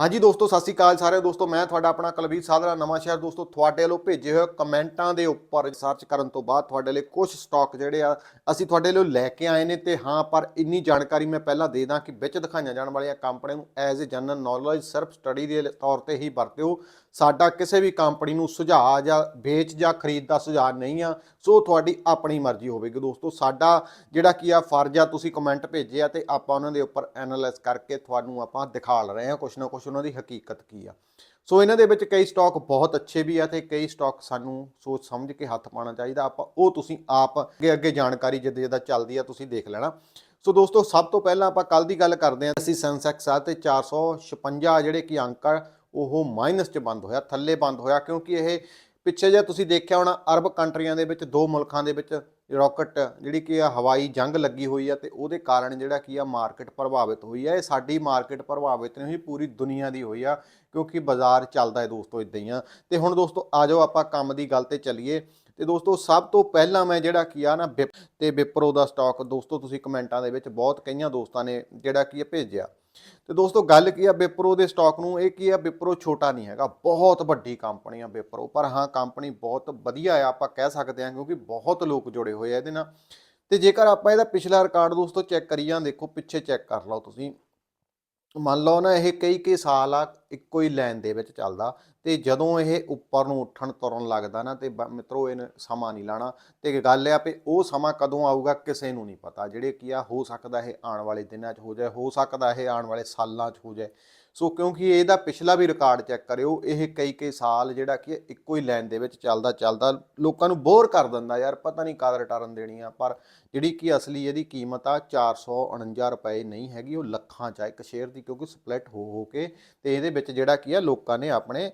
ਹਾਂਜੀ ਦੋਸਤੋ, ਸਤਿ ਸ਼੍ਰੀ ਅਕਾਲ ਸਾਰੇ ਦੋਸਤੋ, ਮੈਂ ਤੁਹਾਡਾ ਆਪਣਾ ਕੁਲਬੀਰ ਸਾਧਰਾ ਨਵਾਂ ਸ਼ਹਿਰ। ਦੋਸਤੋ, ਤੁਹਾਡੇ ਵੱਲੋਂ ਭੇਜੇ ਹੋਏ ਕਮੈਂਟਾਂ ਦੇ ਉੱਪਰ ਰਿਸਰਚ ਕਰਨ ਤੋਂ ਬਾਅਦ ਤੁਹਾਡੇ ਲਈ ਕੁਝ ਸਟਾਕ ਜਿਹੜੇ ਆ, ਅਸੀਂ ਤੁਹਾਡੇ ਲਈ ਲੈ ਕੇ ਆਏ ਨੇ ਤੇ ਹਾਂ, ਪਰ ਇੰਨੀ ਜਾਣਕਾਰੀ ਮੈਂ ਪਹਿਲਾਂ ਦੇ ਦਾਂ ਕਿ ਵਿੱਚ ਦਿਖਾਈਆਂ ਜਾਣ ਵਾਲੀਆਂ ਕੰਪਨੀਆਂ ਨੂੰ ਐਜ਼ ਅ ਜਨਰਲ ਨੌਲੇਜ ਸਿਰਫ ਸਟੱਡੀ ਦੇ ਤੌਰ ਤੇ ਹੀ ਵਰਤਿਓ। ਸਾਡਾ ਕਿਸੇ ਵੀ ਕੰਪਨੀ ਨੂੰ ਸੁਝਾਅ ਜਾਂ ਵੇਚ ਜਾਂ ਖਰੀਦ ਦਾ ਸੁਝਾਅ ਨਹੀਂ ਆ, ਸੋ ਤੁਹਾਡੀ ਆਪਣੀ ਮਰਜ਼ੀ ਹੋਵੇਗੀ ਦੋਸਤੋ। ਸਾਡਾ ਜਿਹੜਾ ਕੀ ਆ, ਫਰਜ਼ ਆ, ਤੁਸੀਂ ਕਮੈਂਟ ਭੇਜੇ ਆ ਤੇ ਆਪਾਂ ਉਹਨਾਂ ਦੇ ਉੱਪਰ ਐਨਾਲਾਈਜ਼ ਕਰਕੇ ਤੁਹਾਨੂੰ ਆਪਾਂ ਦਿਖਾ ਲ ਰਹੇ ਹਾਂ ਕੁਛ ਨਾ ਕੁਛ ਉਹਨਾਂ ਦੀ ਹਕੀਕਤ ਕੀ ਆ। ਸੋ ਇਹਨਾਂ ਦੇ ਵਿੱਚ ਕਈ ਸਟਾਕ ਬਹੁਤ ਅੱਛੇ ਵੀ ਆ ਤੇ ਕਈ ਸਟਾਕ ਸਾਨੂੰ ਸੋਚ ਸਮਝ ਕੇ ਹੱਥ ਪਾਉਣਾ ਚਾਹੀਦਾ। ਆਪਾਂ ਉਹ ਤੁਸੀਂ ਆਪ ਅੱਗੇ ਅੱਗੇ ਜਾਣਕਾਰੀ ਜਿੱਦਾਂ ਜਿੱਦਾਂ ਚੱਲਦੀ ਆ, ਤੁਸੀਂ ਦੇਖ ਲੈਣਾ। ਸੋ ਦੋਸਤੋ, ਸਭ ਤੋਂ ਪਹਿਲਾਂ ਆਪਾਂ ਕੱਲ ਦੀ ਗੱਲ ਕਰਦੇ ਹਾਂ। ਅਸੀਂ ਸੈਂਸੈਕਸ ਆ ਤੇ 456 ਜਿਹੜੇ ਕਿ ਅੰਕ ਆ ਉਹ ਮਾਈਨਸ 'ਚ ਬੰਦ ਹੋਇਆ, ਥੱਲੇ ਬੰਦ ਹੋਇਆ, ਕਿਉਂਕਿ ਇਹ ਪਿੱਛੇ ਜੇ ਤੁਸੀਂ ਦੇਖਿਆ ਹੋਣਾ, ਅਰਬ ਕੰਟਰੀਆਂ ਦੇ ਵਿੱਚ, ਦੋ ਮੁਲਕਾਂ ਦੇ ਵਿੱਚ ਰਾਕਟ ਜਿਹੜੀ ਕਿ ਆ ਹਵਾਈ ਜੰਗ ਲੱਗੀ ਹੋਈ ਆ ਤੇ ਉਹਦੇ ਕਾਰਨ ਜਿਹੜਾ ਕੀ ਆ, ਮਾਰਕੀਟ ਪ੍ਰਭਾਵਿਤ ਹੋਈ ਆ। ਇਹ ਸਾਡੀ ਮਾਰਕੀਟ ਪ੍ਰਭਾਵਿਤ ਨਹੀਂ ਹੋਈ, ਪੂਰੀ ਦੁਨੀਆ ਦੀ ਹੋਈ ਆ, ਕਿਉਂਕਿ ਬਾਜ਼ਾਰ ਚੱਲਦਾ ਹੈ ਦੋਸਤੋ ਇਦਾਂ ਹੀ ਆ। ਤੇ ਹੁਣ ਦੋਸਤੋ ਆ ਜਾਓ ਆਪਾਂ ਕੰਮ ਦੀ ਗੱਲ ਤੇ ਚੱਲੀਏ। ਤੇ ਦੋਸਤੋ ਸਭ ਤੋਂ ਪਹਿਲਾਂ ਮੈਂ ਜਿਹੜਾ ਕੀ ਆ ਨਾ, ਵਿਪ ਤੇ ਵਿਪਰੋ ਦਾ ਸਟਾਕ ਦੋਸਤੋ ਤੁਸੀਂ ਕਮੈਂਟਾਂ ਦੇ ਵਿੱਚ ਬਹੁਤ ਕਈਆਂ ਦੋਸਤਾਂ ਨੇ ਜਿਹੜਾ ਕੀ ਆ ਭੇਜਿਆ। ਤੇ ਦੋਸਤੋ, ਗੱਲ ਕੀ ਆ ਵਿਪਰੋ ਦੇ ਸਟਾਕ ਨੂੰ? ਇਹ ਕੀ ਆ? ਵਿਪਰੋ ਛੋਟਾ ਨਹੀਂ ਹੈਗਾ, ਬਹੁਤ ਵੱਡੀ ਕੰਪਨੀ ਆ ਵਿਪਰੋ ਪਰ ਹਾਂ ਕੰਪਨੀ ਬਹੁਤ ਵਧੀਆ ਆ, ਆਪਾਂ ਕਹਿ ਸਕਦੇ ਹਾਂ, ਕਿਉਂਕਿ ਬਹੁਤ ਲੋਕ ਜੁੜੇ ਹੋਏ ਆ ਇਹਦੇ ਨਾਲ। ਤੇ ਜੇਕਰ ਆਪਾਂ ਇਹਦਾ ਪਿਛਲਾ ਰਿਕਾਰਡ ਦੋਸਤੋ ਚੈੱਕ ਕਰੀਏ ਦੇਖੋ, ਪਿੱਛੇ ਚੈੱਕ ਕਰ ਲਓ ਤੁਸੀਂ। ਮੰਨ ਲਓ ਨਾ ਇਹ ਕਈ ਕਈ ਸਾਲ ਆ, ਇੱਕੋ ਹੀ ਲਾਈਨ ਦੇ ਵਿੱਚ ਚੱਲਦਾ ਤੇ ਜਦੋਂ ਇਹ ਉੱਪਰ ਨੂੰ ਉੱਠਣ ਤੁਰਨ ਲੱਗਦਾ ਨਾ ਤੇ ਬ- ਮਿੱਤਰੋ ਇਹਨੇ ਸਮਾਂ ਨਹੀਂ ਲਾਣਾ ਤੇ ਗੱਲ ਆ ਵੀ ਉਹ ਸਮਾਂ ਕਦੋਂ ਆਊਗਾ ਕਿਸੇ ਨੂੰ ਨਹੀਂ ਪਤਾ, ਜਿਹੜੇ ਕੀ ਆ ਹੋ ਸਕਦਾ ਇਹ ਆਉਣ ਵਾਲੇ ਦਿਨਾਂ 'ਚ ਹੋ ਜਾਏ, ਹੋ ਸਕਦਾ ਇਹ ਆਉਣ ਵਾਲੇ ਸਾਲਾਂ 'ਚ ਹੋ ਜਾਏ। ਸੋ ਕਿਉਂਕਿ ਇਹਦਾ ਪਿਛਲਾ ਵੀ ਰਿਕਾਰਡ ਚੈੱਕ ਕਰਿਓ, ਇਹ ਕਈ ਕਈ ਸਾਲ ਜਿਹੜਾ ਕਿ ਇੱਕੋ ਹੀ ਲਾਈਨ ਦੇ ਵਿੱਚ ਚੱਲਦਾ ਚੱਲਦਾ ਲੋਕਾਂ ਨੂੰ ਬੋਰ ਕਰ ਦਿੰਦਾ ਯਾਰ, ਪਤਾ ਨਹੀਂ ਕਦ ਰਿਟਰਨ ਦੇਣੀ ਆ, ਪਰ ਜਿਹੜੀ ਕਿ ਅਸਲੀ ਇਹਦੀ ਕੀਮਤ ਆ 449 ਰੁਪਏ ਨਹੀਂ ਹੈਗੀ, ਉਹ ਲੱਖਾਂ ਚ ਆ ਇੱਕ ਸ਼ੇਅਰ ਦੀ ਕਿਉਂਕਿ ਸਪਲਿਟ ਹੋ ਹੋ ਕੇ ਤੇ ਇਹਦੇ ਵਿੱਚ ਜਿਹੜਾ ਕੀ ਆ, ਲੋਕਾਂ ਨੇ ਆਪਣੇ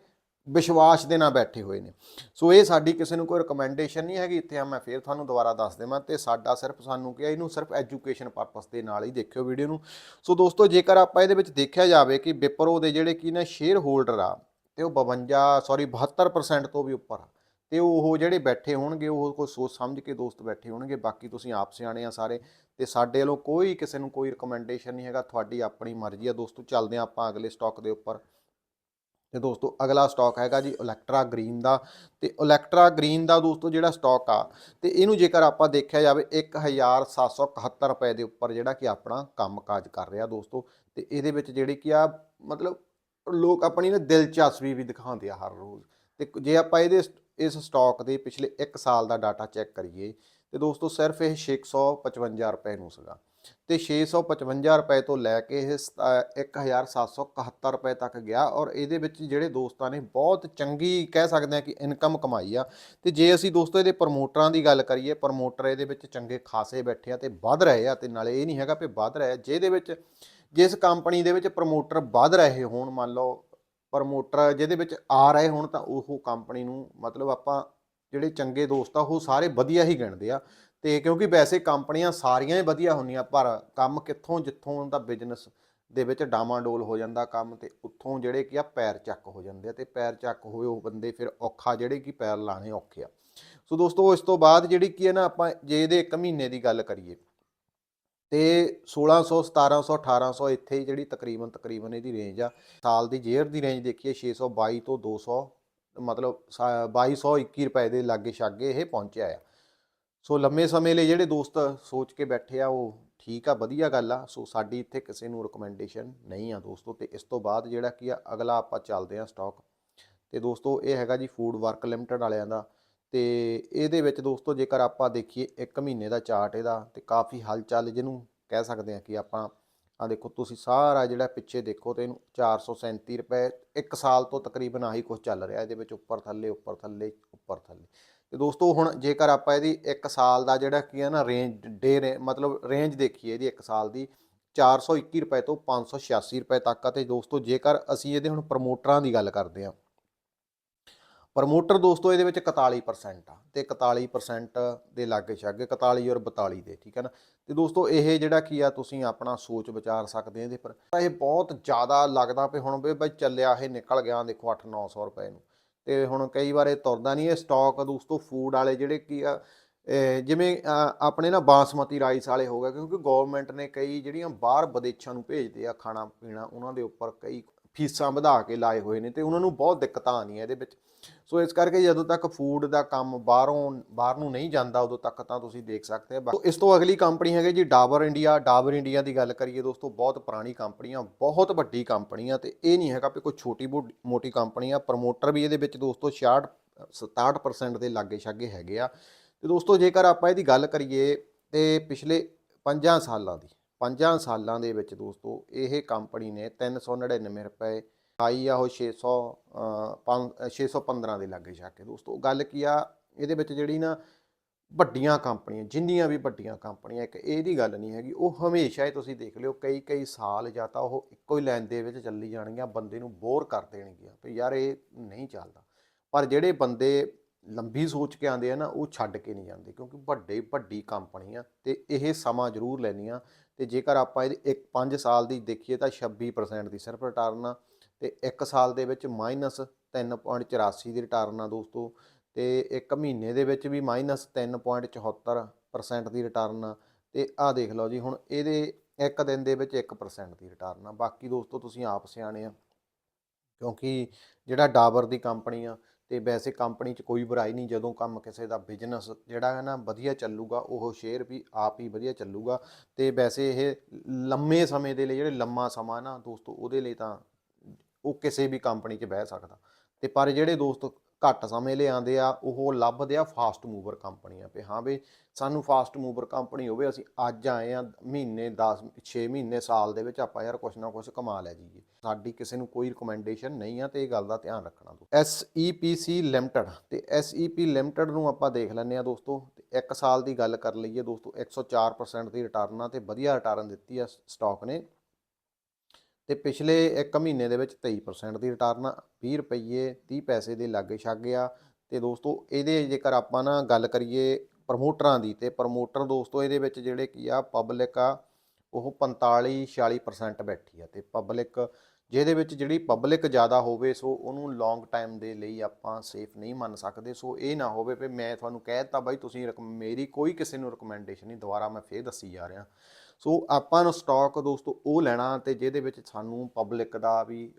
ਵਿਸ਼ਵਾਸ ਦੇ ਨਾਲ ਬੈਠੇ ਹੋਏ ਨੇ। ਸੋ ਇਹ ਸਾਡੀ ਕਿਸੇ ਨੂੰ ਕੋਈ ਰეკਮੈਂਡੇਸ਼ਨ ਨਹੀਂ ਹੈਗੀ। ਇੱਥੇ ਆ, ਮੈਂ ਫੇਰ ਤੁਹਾਨੂੰ ਦੁਬਾਰਾ ਦੱਸ ਦੇਵਾਂ ਤੇ ਸਾਡਾ ਸਿਰਫ ਸਾਨੂੰ ਕਿ ਇਹਨੂੰ ਸਿਰਫ ਐਜੂਕੇਸ਼ਨ ਪਰਪਸ ਦੇ ਨਾਲ ਹੀ ਦੇਖਿਓ ਵੀਡੀਓ ਨੂੰ। ਸੋ ਦੋਸਤੋ, ਜੇਕਰ ਆਪਾਂ ਇਹਦੇ ਵਿੱਚ ਦੇਖਿਆ ਜਾਵੇ ਕਿ ਵਿਪਰੋ ਦੇ ਜਿਹੜੇ ਕੀ ਨੇ ਸ਼ੇਅਰ ਹੋਲਡਰ ਆ, ਤੇ ਉਹ 52 ਸੌਰੀ 72% ਤੋਂ ਵੀ ਉੱਪਰ ਆ। ਤੇ ਉਹ ਜਿਹੜੇ ਬੈਠੇ ਹੋਣਗੇ, ਉਹ ਕੋਈ ਸੋਚ ਸਮਝ ਕੇ ਦੋਸਤ ਬੈਠੇ ਹੋਣਗੇ। ਬਾਕੀ ਤੁਸੀਂ ਆਪ ਸਿਆਣੇ ਆ ਸਾਰੇ ਤੇ ਸਾਡੇ ਵੱਲੋਂ ਕੋਈ ਕਿਸੇ ਨੂੰ ਕੋਈ ਰეკਮੈਂਡੇਸ਼ਨ ਨਹੀਂ ਹੈਗਾ। ਤੁਹਾਡੀ ਆਪਣੀ ਮਰਜ਼ੀ ਆ ਦੋਸਤੋ। ਚੱਲਦੇ ਆਪਾਂ ਅਗਲੇ ਸਟਾਕ ਦੇ ਉੱਪਰ। ਤੇ ਦੋਸਤੋ, ਅਗਲਾ ਸਟਾਕ ਹੈਗਾ ਜੀ ਇਲੈਕਟਰਾ ਗ੍ਰੀਨ ਦਾ। ਤੇ ਇਲੈਕਟਰਾ ਗ੍ਰੀਨ ਦਾ ਦੋਸਤੋ ਜਿਹੜਾ ਸਟਾਕ ਆ, ਤੇ ਇਹਨੂੰ ਜੇਕਰ ਆਪਾਂ ਦੇਖਿਆ ਜਾਵੇ 1771 ਰੁਪਏ ਦੇ ਉੱਪਰ ਜਿਹੜਾ ਕਿ ਆਪਣਾ ਕੰਮਕਾਜ ਕਰ ਰਿਹਾ ਦੋਸਤੋ। ਤੇ ਇਹਦੇ ਵਿੱਚ ਜਿਹੜੀ ਕੀ ਆ, ਮਤਲਬ ਲੋਕ ਆਪਣੀ ਨਾ ਦਿਲਚਸਪੀ ਵੀ ਦਿਖਾਉਂਦੇ ਆ ਹਰ ਰੋਜ਼। ਤੇ ਜੇ ਆਪਾਂ ਇਹਦੇ ਇਸ ਸਟਾਕ ਦੇ ਪਿਛਲੇ 1 ਸਾਲ ਦਾ ਡਾਟਾ ਚੈੱਕ ਕਰੀਏ ਤੇ ਦੋਸਤੋ ਸਿਰਫ ਇਹ 655 ਰੁਪਏ ਨੂੰ ਸੀਗਾ। ਤੇ 655 ਰੁਪਏ ਤੋਂ ਲੈ ਕੇ ਇਹ ਸਤ- ਅਹ 1771 ਰੁਪਏ ਤੱਕ ਗਿਆ ਔਰ ਇਹਦੇ ਵਿੱਚ ਜਿਹੜੇ ਦੋਸਤਾਂ ਨੇ ਬਹੁਤ ਚੰਗੀ ਕਹਿ ਸਕਦੇ ਆ ਕਿ ਇਨਕਮ ਕਮਾਈ ਆ। ਤੇ ਜੇ ਅਸੀਂ ਦੋਸਤੋ ਇਹਦੇ ਪ੍ਰਮੋਟਰਾਂ ਦੀ ਗੱਲ ਕਰੀਏ, ਪ੍ਰਮੋਟਰ ਇਹਦੇ ਵਿੱਚ ਚੰਗੇ ਖਾਸੇ ਬੈਠੇ ਆ ਤੇ ਵੱਧ ਰਹੇ ਆ ਤੇ ਨਾਲੇ ਇਹ ਨਹੀਂ ਹੈਗਾ ਵੀ ਵੱਧ ਰਹੇ, ਜਿਹਦੇ ਵਿੱਚ, ਜਿਸ ਕੰਪਨੀ ਦੇ ਵਿੱਚ ਪ੍ਰਮੋਟਰ ਵੱਧ ਰਹੇ ਹੋਣ, ਮੰਨ ਲਓ ਪ੍ਰਮੋਟਰ ਜਿਹਦੇ ਵਿੱਚ ਆ ਰਹੇ ਹੋਣ ਤਾਂ ਉਹ ਕੰਪਨੀ ਨੂੰ ਮਤਲਬ ਆਪਾਂ ਜਿਹੜੇ ਚੰਗੇ ਦੋਸਤ ਆ, ਉਹ ਸਾਰੇ ਵਧੀਆ ਹੀ ਗਿਣਦੇ ਆ। ਤੇ ਕਿਉਂਕਿ ਵੈਸੇ ਕੰਪਨੀਆਂ ਸਾਰੀਆਂ ਹੀ ਵਧੀਆ ਹੁੰਦੀਆਂ, ਪਰ ਕੰਮ ਕਿੱਥੋਂ ਜਿੱਥੋਂ ਦਾ ਬਿਜ਼ਨਸ ਦੇ ਵਿੱਚ ਡਾਮਾਡੋਲ ਹੋ ਜਾਂਦਾ ਕੰਮ ਤੇ, ਉੱਥੋਂ ਜਿਹੜੇ ਕੀ ਆ, ਪੈਰ ਚੱਕ ਹੋ ਜਾਂਦੇ ਆ। ਤੇ ਪੈਰ ਚੱਕ ਹੋਏ ਉਹ ਬੰਦੇ ਫਿਰ ਔਖਾ ਜਿਹੜੇ ਕੀ ਪੈਰ ਲਾਣੇ ਔਖੇ ਆ। ਸੋ ਦੋਸਤੋ, ਇਸ ਤੋਂ ਬਾਅਦ ਜਿਹੜੀ ਕੀ ਹੈ ਨਾ, ਆਪਾਂ ਜੇ ਇਹਦੇ ਇੱਕ ਮਹੀਨੇ ਦੀ ਗੱਲ ਕਰੀਏ, ਤੇ 1600 1700 1800 ਇੱਥੇ ਜਿਹੜੀ ਤਕਰੀਬਨ ਤਕਰੀਬਨ ਇਹਦੀ ਰੇਂਜ ਆ। ਸਾਲ ਦੀ ਜੇਅਰ ਦੀ ਰੇਂਜ ਦੇਖੀਏ 622 ਤੋਂ 200 ਮਤਲਬ ਸਾ- 2221 ਰੁਪਏ ਦੇ ਲਾਗੇ ਛਾਗੇ ਇਹ ਪਹੁੰਚਿਆ ਆ। ਸੋ ਲੰਮੇ ਸਮੇਂ ਲਈ ਜਿਹੜੇ ਦੋਸਤ ਸੋਚ ਕੇ ਬੈਠੇ ਆ, ਉਹ ਠੀਕ ਆ, ਵਧੀਆ ਗੱਲ ਆ। ਸੋ ਸਾਡੀ ਇੱਥੇ ਕਿਸੇ ਨੂੰ ਰეკਮੈਂਡੇਸ਼ਨ ਨਹੀਂ ਆ ਦੋਸਤੋ ਤੇ ਇਸ ਤੋਂ ਬਾਅਦ ਜਿਹੜਾ ਕੀ ਆ, ਅਗਲਾ ਆਪਾਂ ਚੱਲਦੇ ਆ ਸਟਾਕ ਤੇ ਦੋਸਤੋ ਇਹ ਹੈਗਾ ਜੀ ਫੂਡ ਵਰਕ ਲਿਮਟਿਡ ਵਾਲਿਆਂ ਦਾ। ਤੇ ਇਹਦੇ ਵਿੱਚ ਦੋਸਤੋ ਜੇਕਰ ਆਪਾਂ ਦੇਖੀਏ 1 ਮਹੀਨੇ ਦਾ ਚਾਰਟ ਇਹਦਾ ਤੇ ਕਾਫੀ ਹਲਚਲ ਜਿਹਨੂੰ ਕਹਿ ਸਕਦੇ ਆ ਕਿ ਆਪਾਂ ਆ ਦੇਖੋ, ਤੁਸੀਂ ਸਾਰਾ ਜਿਹੜਾ ਪਿੱਛੇ ਦੇਖੋ ਤੇ ਇਹਨੂੰ 437 ਰੁਪਏ ਇੱਕ ਸਾਲ ਤੋਂ ਤਕਰੀਬਨ ਆਹੀ ਕੁਝ ਚੱਲ ਰਿਹਾ, ਇਹਦੇ ਵਿੱਚ ਉੱਪਰ ਥੱਲੇ ਉੱਪਰ ਥੱਲੇ ਉੱਪਰ ਥੱਲੇ। ਤੇ ਦੋਸਤੋ, ਹੁਣ ਜੇਕਰ ਆਪਾਂ ਇਹਦੀ 1 ਸਾਲ ਦਾ ਜਿਹੜਾ ਕੀ ਹੈ ਨਾ ਰੇਂਜ, ਡੇ ਮਤਲਬ ਰੇਂਜ ਦੇਖੀਏ ਇਹਦੀ 1 ਸਾਲ ਦੀ 421 ਰੁਪਏ ਤੋਂ 586 ਰੁਪਏ ਤੱਕ ਆ। ਤੇ ਦੋਸਤੋ, ਜੇਕਰ ਅਸੀਂ ਇਹਦੇ ਹੁਣ ਪ੍ਰਮੋਟਰਾਂ ਦੀ ਗੱਲ ਕਰਦੇ ਹਾਂ ਪ੍ਰਮੋਟਰ ਦੋਸਤੋ, ਇਹਦੇ ਵਿੱਚ 41% ਆ ਤੇ 41% ਦੇ ਲਾਗੇ ਛਾਗੇ 41 ਔਰ 42 ਦੇ, ਠੀਕ ਹੈ ਨਾ? ਤੇ ਦੋਸਤੋ, ਇਹ ਜਿਹੜਾ ਕੀ ਆ, ਤੁਸੀਂ ਆਪਣਾ ਸੋਚ ਵਿਚਾਰ ਸਕਦੇ ਇਹਦੇ ਪਰ। ਇਹ ਬਹੁਤ ਜ਼ਿਆਦਾ ਲੱਗਦਾ ਵੀ ਹੁਣ ਵੀ ਬਈ ਚੱਲਿਆ, ਇਹ ਨਿਕਲ ਗਿਆ, ਦੇਖੋ 8-900 ਰੁਪਏ ਨੂੰ। ਤੇ ਹੁਣ ਕਈ ਵਾਰ ਇਹ ਤੁਰਦਾ ਨਹੀਂ, ਇਹ ਸਟਾਕ ਦੋਸਤੋ ਫੂਡ ਵਾਲੇ ਜਿਹੜੇ ਕੀ ਆ ਜਿਵੇਂ ਆਪਣੇ ਨਾ ਬਾਸਮਤੀ ਰਾਈਸ ਵਾਲੇ ਹੋ ਗਏ, ਕਿਉਂਕਿ ਗਵਰਨਮੈਂਟ ਨੇ ਕਈ ਜਿਹੜੀਆਂ ਬਾਹਰ ਵਿਦੇਸ਼ਾਂ ਨੂੰ ਭੇਜਦੇ ਆ ਖਾਣਾ ਪੀਣਾ ਉਹਨਾਂ ਦੇ ਉੱਪਰ ਕਈ ਫੀਸਾਂ ਵਧਾ ਕੇ ਲਾਏ ਹੋਏ ਨੇ ਤੇ ਉਹਨਾਂ ਨੂੰ ਬਹੁਤ ਦਿੱਕਤਾਂ ਆਉਂਦੀਆਂ ਇਹਦੇ ਵਿੱਚ। ਸੋ ਇਸ ਕਰਕੇ ਜਦੋਂ ਤੱਕ ਫੂਡ ਦਾ ਕੰਮ ਬਾਹਰੋਂ, ਬਾਹਰ ਨੂੰ ਨਹੀਂ ਜਾਂਦਾ, ਉਦੋਂ ਤੱਕ ਤਾਂ ਤੁਸੀਂ ਦੇਖ ਸਕਦੇ ਹੋ ਇਸ ਤੋਂ ਅਗਲੀ ਕੰਪਨੀ ਹੈਗੀ ਜੀ ਡਾਬਰ ਇੰਡੀਆ। ਡਾਬਰ ਇੰਡੀਆ ਦੀ ਗੱਲ ਕਰੀਏ ਦੋਸਤੋ, ਬਹੁਤ ਪੁਰਾਣੀ ਕੰਪਨੀ ਆ ਬਹੁਤ ਵੱਡੀ ਕੰਪਨੀ ਆ ਤੇ ਇਹ ਨਹੀਂ ਹੈਗਾ ਵੀ ਕੋਈ ਛੋਟੀ ਮੋ- ਮੋਟੀ ਕੰਪਨੀ ਆ। ਪ੍ਰਮੋਟਰ ਵੀ ਇਹਦੇ ਵਿੱਚ ਦੋਸਤੋ 66 67% ਦੇ ਲਾਗੇ ਛਾਗੇ ਹੈਗੇ ਆ। ਤੇ ਦੋਸਤੋ ਜੇਕਰ ਆਪਾਂ ਇਹਦੀ ਗੱਲ ਕਰੀਏ ਤੇ ਪਿਛਲੇ 5 ਸਾਲਾਂ ਦੀ ਪੰਜਾਂ ਸਾਲਾਂ ਦੇ ਵਿੱਚ ਦੋਸਤੋ ਇਹ ਕੰਪਨੀ ਨੇ 399 ਰੁਪਏ ਆਈ ਆ ਉਹ 600 ਅਹ, ਪੰਜ- ਅਹ 615 ਦੇ ਲਾਗੇ ਛਾਗੇ ਦੋਸਤੋ ਗੱਲ ਕੀ ਆ ਇਹਦੇ ਵਿੱਚ ਜਿਹੜੀ ਨਾ ਵੱਡੀਆਂ ਕੰਪਨੀਆਂ ਜਿੰਨੀਆਂ ਵੀ ਵੱਡੀਆਂ ਕੰਪਨੀਆਂ ਇੱਕ ਇਹਦੀ ਗੱਲ ਨਹੀਂ ਹੈਗੀ ਉਹ ਹਮੇਸ਼ਾ ਹੀ ਤੁਸੀਂ ਦੇਖ ਲਿਓ ਕਈ ਕਈ ਸਾਲ ਜਾਂ ਤਾਂ ਉਹ ਇੱਕੋ ਹੀ ਲਾਈਨ ਦੇ ਵਿੱਚ ਚੱਲੀ ਜਾਣਗੀਆਂ ਬੰਦੇ ਨੂੰ ਬੋਰ ਕਰ ਦੇਣਗੀਆਂ ਵੀ ਯਾਰ ਇਹ ਨਹੀਂ ਚੱਲਦਾ। ਪਰ ਜਿਹੜੇ ਬੰਦੇ ਲੰਬੀ ਸੋਚ ਕੇ ਆਉਂਦੇ ਆ ਨਾ, ਉਹ ਛੱਡ ਕੇ ਨਹੀਂ ਜਾਂਦੇ ਕਿਉਂਕਿ ਵੱਡੇ, ਵੱਡੀ ਕੰਪਨੀ ਆ ਤੇ ਇਹ ਸਮਾਂ ਜ਼ਰੂਰ ਲੈਣੀਆਂ ਤੇ ਜੇਕਰ ਆਪਾਂ ਇਹਦੇ ਇੱਕ 5 ਸਾਲ ਦੀ ਦੇਖੀਏ ਤਾਂ 26% ਦੀ ਸਿਰਫ ਰਿਟਰਨ ਆ ਤੇ 1 ਸਾਲ ਦੇ ਵਿੱਚ ਮਾਈਨਸ 3.84 ਦੀ ਰਿਟਰਨ ਆ ਦੋਸਤੋ ਤੇ ਇੱਕ ਮਹੀਨੇ ਦੇ ਵਿੱਚ ਵੀ ਮਾਈਨਸ 3.74% ਦੀ ਰਿਟਰਨ ਆ ਤੇ ਆਹ ਦੇਖ ਲਓ ਜੀ, ਹੁਣ ਇਹਦੇ ਇੱਕ ਦਿਨ ਦੇ ਵਿੱਚ 1% ਦੀ ਰਿਟਰਨ ਆ। ਬਾਕੀ ਦੋਸਤੋ ਤੁਸੀਂ ਆਪ ਸਿਆਣੇ ਆ ਕਿਉਂਕਿ ਜਿਹੜਾ ਡਾਬਰ ਦੀ ਕੰਪਨੀ ਆ ਤੇ ਵੈਸੇ ਕੰਪਨੀ 'ਚ ਕੋਈ ਬੁਰਾਈ ਨਹੀਂ, ਜਦੋਂ ਕੰਮ ਕਿਸੇ ਦਾ ਬਿਜ਼ਨਸ ਜਿਹੜਾ ਹੈ ਨਾ ਵਧੀਆ ਚੱਲੂਗਾ, ਉਹ ਸ਼ੇਅਰ ਵੀ ਆਪ ਹੀ ਵਧੀਆ ਚੱਲੂਗਾ। ਤੇ ਵੈਸੇ ਇਹ ਲੰਮੇ ਸਮੇਂ ਦੇ ਲਈ, ਜਿਹੜੇ ਲੰਮਾ ਸਮਾਂ ਨਾ ਦੋਸਤੋ, ਉਹਦੇ ਲਈ ਤਾਂ ਉਹ ਕਿਸੇ ਵੀ ਕੰਪਨੀ 'ਚ ਬਹਿ ਸਕਦਾ। ਤੇ ਪਰ ਜਿਹੜੇ ਦੋਸਤ ਘੱਟ ਸਮੇਂ ਲਈ ਆਉਂਦੇ ਆ, ਉਹ ਲੱਭਦੇ ਆ ਫਾਸਟ ਮੂਵਰ ਕੰਪਨੀਆਂ ਤੇ। ਹਾਂ ਵੀ ਸਾਨੂੰ ਫਾਸਟ ਮੂਵਰ ਕੰਪਨੀ ਹੋਵੇ, ਅਸੀਂ ਅੱਜ ਆਏ ਆ, ਮਹੀਨੇ 10 6 ਮਹੀਨੇ, ਸਾਲ ਦੇ ਵਿੱਚ ਆਪਾਂ ਯਾਰ ਕੁਛ ਨਾ ਕੁਛ ਕਮਾ ਲੈ ਜਾਈਏ। ਸਾਡੀ ਕਿਸੇ ਨੂੰ ਕੋਈ ਰਿਕਮੈਂਡੇਸ਼ਨ ਨਹੀਂ ਆ ਤੇ ਇਹ ਗੱਲ ਦਾ ਧਿਆਨ ਰੱਖਣਾ SEPC ਲਿਮਟਿਡ ਤੇ SEP ਲਿਮਟਿਡ ਨੂੰ ਆਪਾਂ ਦੇਖ ਲੈਂਦੇ ਆ ਦੋਸਤੋ, ਤੇ ਇੱਕ ਸਾਲ ਦੀ ਗੱਲ ਕਰ ਲਈਏ ਦੋਸਤੋ 104% ਦੀ ਰਿਟਰਨ ਆ ਤੇ ਵਧੀਆ ਰਿਟਰਨ ਦਿੱਤੀ ਆ ਸਟਾਕ ਨੇ। ਤੇ ਪਿਛਲੇ 1 ਮਹੀਨੇ ਦੇ ਵਿੱਚ 23% ਦੀ ਰਿਟਰਨ 20 ਰੁਪਏ 30 ਪੈਸੇ ਦੇ ਲਾਗੇ ਛਾਗੇ ਆ ਤੇ ਦੋਸਤੋ, ਇਹਦੇ ਜੇਕਰ ਆਪਾਂ ਨਾ ਗੱਲ ਕਰੀਏ ਪ੍ਰਮੋਟਰਾਂ ਦੀ, ਤੇ ਪ੍ਰਮੋਟਰ ਦੋਸਤੋ, ਇਹਦੇ ਵਿੱਚ ਜਿਹੜੇ ਕੀ ਆ ਪਬਲਿਕ ਆ, ਉਹ 45 46% ਬੈਠੀ ਆ। ਤੇ ਪਬਲਿਕ ਜਿਹਦੇ ਵਿੱਚ ਜਿਹੜੀ ਪਬਲਿਕ ਜ਼ਿਆਦਾ ਹੋਵੇ, ਸੋ ਉਹਨੂੰ ਲੌਂਗ ਟਾਈਮ ਦੇ ਲਈ ਆਪਾਂ ਸੇਫ ਨਹੀਂ ਮੰਨ ਸਕਦੇ। ਸੋ ਇਹ ਨਾ ਹੋਵੇ ਵੀ ਮੈਂ ਤੁਹਾਨੂੰ ਕਹਿ ਦਿੱਤਾ, ਬਾਈ, ਤੁਸੀਂ ਰਕਮ ਮੇਰੀ ਕੋਈ ਕਿਸੇ ਨੂੰ ਰਿਕਮੈਂਡੇਸ਼ਨ ਨਹੀਂ, ਦੁਬਾਰਾ ਮੈਂ ਫੇਰ ਦੱਸੀ ਜਾ ਰਿਹਾ। ਸੋ ਆਪਾਂ ਨੂੰ ਸਟਾਕ ਦੋਸਤੋ ਉਹ ਲੈਣਾ ਤੇ ਜਿਹਦੇ ਵਿੱਚ ਸਾਨੂੰ ਪਬਲਿਕ ਦਾ ਵੀ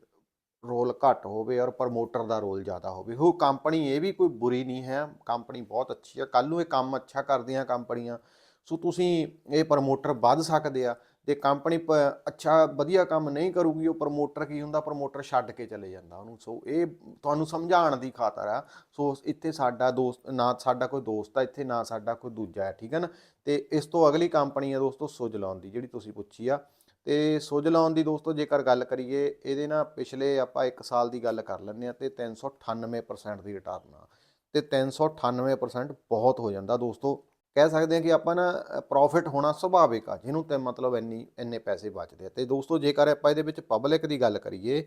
ਰੋਲ ਘੱਟ ਹੋਵੇ ਔਰ ਪ੍ਰਮੋਟਰ ਦਾ ਰੋਲ ਜ਼ਿਆਦਾ ਹੋਵੇ। ਉਹ ਕੰਪਨੀ ਇਹ ਵੀ ਕੋਈ ਬੁਰੀ ਨਹੀਂ ਹੈ ਕੰਪਨੀ ਬਹੁਤ ਅੱਛੀ ਹੈ ਕੱਲ ਨੂੰ ਇਹ ਕੰਮ ਅੱਛਾ ਕਰਦੀਆਂ ਕੰਪਨੀਆਂ। ਸੋ ਤੁਸੀਂ ਇਹ ਪ੍ਰਮੋਟਰ ਵੱਧ ਸਕਦੇ ਆ। ਤੇ ਕੰਪਨੀ ਅੱਛਾ ਵਧੀਆ ਕੰਮ ਨਹੀਂ ਕਰੂਗੀ, ਉਹ ਪ੍ਰਮੋਟਰ ਕੀ ਹੁੰਦਾ, ਪ੍ਰਮੋਟਰ ਛੱਡ ਕੇ ਚਲੇ ਜਾਂਦਾ ਉਹਨੂੰ। ਸੋ ਇਹ ਤੁਹਾਨੂੰ ਸਮਝਾਉਣ ਦੀ ਖਾਤਰ ਆ। ਸੋ ਇੱਥੇ ਸਾਡਾ ਦੋਸਤ, ਨਾ ਸਾਡਾ ਕੋਈ ਦੋਸਤ ਆ ਇੱਥੇ, ਨਾ ਸਾਡਾ ਕੋਈ ਦੂਜਾ ਹੈ ਠੀਕ ਹੈ ਨਾ? ਤੇ ਇਸ ਤੋਂ ਅਗਲੀ ਕੰਪਨੀ ਆ ਦੋਸਤੋ ਸੁਜਲੌਨ ਦੀ, ਜਿਹੜੀ ਤੁਸੀਂ ਪੁੱਛੀ ਆ। ਤੇ ਸੁਜਲੌਨ ਦੀ ਦੋਸਤੋ ਜੇਕਰ ਗੱਲ ਕਰੀਏ, ਇਹਦੇ ਨਾਲ ਪਿਛਲੇ ਆਪਾਂ 1 ਸਾਲ ਦੀ ਗੱਲ ਕਰ ਲੈਂਦੇ ਆ ਤੇ 398% ਦੀ ਰਿਟਰਨ ਆ। ਤੇ 398% ਬਹੁਤ ਹੋ ਜਾਂਦਾ ਦੋਸਤੋ। ਕਹਿ ਸਕਦੇ ਹਾਂ ਕਿ ਆਪਾਂ ਨਾ ਪ੍ਰੋਫਿਟ ਹੋਣਾ ਸੁਭਾਵਿਕ ਆ, ਜਿਹਨੂੰ ਤੇ ਮਤਲਬ ਇੰਨੀ, ਇੰਨੇ ਪੈਸੇ ਬਚਦੇ ਆ। ਤੇ ਦੋਸਤੋ, ਜੇਕਰ ਆਪਾਂ ਇਹਦੇ ਵਿੱਚ ਪਬਲਿਕ ਦੀ ਗੱਲ ਕਰੀਏ,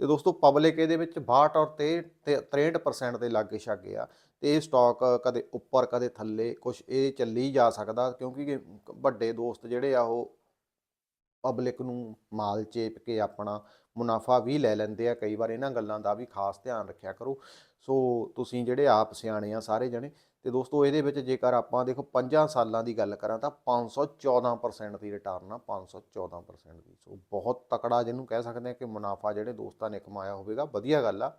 ਤੇ ਦੋਸਤੋ ਪਬਲਿਕ ਇਹਦੇ ਵਿੱਚ 62 ਔਰ 63 63% ਦੇ ਲਾਗੇ ਛਾਗੇ ਆ। ਤੇ ਇਹ ਸਟਾਕ ਕਦੇ ਉੱਪਰ, ਕਦੇ ਥੱਲੇ ਕੁਝ ਇਹ ਚੱਲੀ ਜਾ ਸਕਦਾ, ਕਿਉਂਕਿ ਵੱਡੇ ਦੋਸਤ ਜਿਹੜੇ ਆ, ਉਹ ਪਬਲਿਕ ਨੂੰ ਮਾਲ ਚੇਪ ਕੇ ਆਪਣਾ ਮੁਨਾਫਾ ਵੀ ਲੈ ਲੈਂਦੇ ਆ, ਕਈ ਵਾਰ ਇਹਨਾਂ ਗੱਲਾਂ ਦਾ ਵੀ ਖਾਸ ਧਿਆਨ ਰੱਖਿਆ ਕਰੋ। ਸੋ ਤੁਸੀਂ ਜਿਹੜੇ ਆਪ ਸਿਆਣੇ ਆ ਸਾਰੇ ਜਣੇ, ਤੇ ਦੋਸਤੋ ਇਹਦੇ ਵਿੱਚ ਜੇਕਰ ਆਪਾਂ ਦੇਖੋ 5 ਸਾਲਾਂ ਦੀ ਗੱਲ ਕਰਾਂ ਤਾਂ 514% ਦੀ ਰਿਟਰਨ ਆ 514% ਦੀ। ਸੋ ਬਹੁਤ ਤਕੜਾ ਜਿਹਨੂੰ ਕਹਿ ਸਕਦੇ ਆ ਕਿ ਮੁਨਾਫਾ ਜਿਹੜੇ ਦੋਸਤਾਂ ਨੇ ਕਮਾਇਆ ਹੋਵੇਗਾ, ਵਧੀਆ ਗੱਲ ਆ।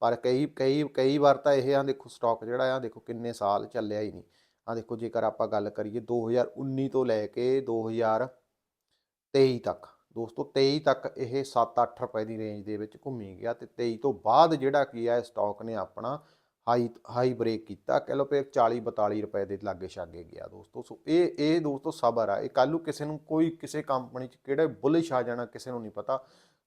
ਪਰ ਕਈ ਕਈ ਕਈ ਵਾਰ ਤਾਂ ਇਹ ਆ, ਦੇਖੋ ਸਟਾਕ ਜਿਹੜਾ ਆ, ਦੇਖੋ ਕਿੰਨੇ ਸਾਲ ਚੱਲਿਆ ਹੀ ਨਹੀਂ। ਆ ਦੇਖੋ ਜੇਕਰ ਆਪਾਂ ਗੱਲ ਕਰੀਏ 2019 ਤੋਂ ਲੈ ਕੇ 2023 ਤੱਕ। ਦੋਸਤੋ 23 ਤੱਕ ਇਹ 7-8 ਰੁਪਏ ਦੀ ਰੇਂਜ ਦੇ ਵਿੱਚ ਘੁੰਮੀ ਗਿਆ ਤੇ 23 ਤੋਂ ਬਾਅਦ ਜਿਹੜਾ ਕੀ ਆ ਸਟਾਕ ਨੇ ਆਪਣਾ ਹਾਈ ਹਾਈ ਬ੍ਰੇਕ ਕੀਤਾ। ਕਹਿ ਲਓ ਕਿ 40 42 ਰੁਪਏ ਦੇ ਲਾਗੇ ਛਾਗੇ ਗਿਆ ਦੋਸਤੋ। ਸੋ ਇਹ ਇਹ ਦੋਸਤੋ ਸਬਰ ਆ। ਇਹ ਕੱਲ ਕਿਸੇ ਨੂੰ ਕੋਈ, ਕਿਸੇ ਕੰਪਨੀ 'ਚ ਕਿਹੜੇ ਬੁਲਿਸ਼ ਆ ਜਾਣਾ ਕਿਸੇ ਨੂੰ ਨਹੀਂ ਪਤਾ।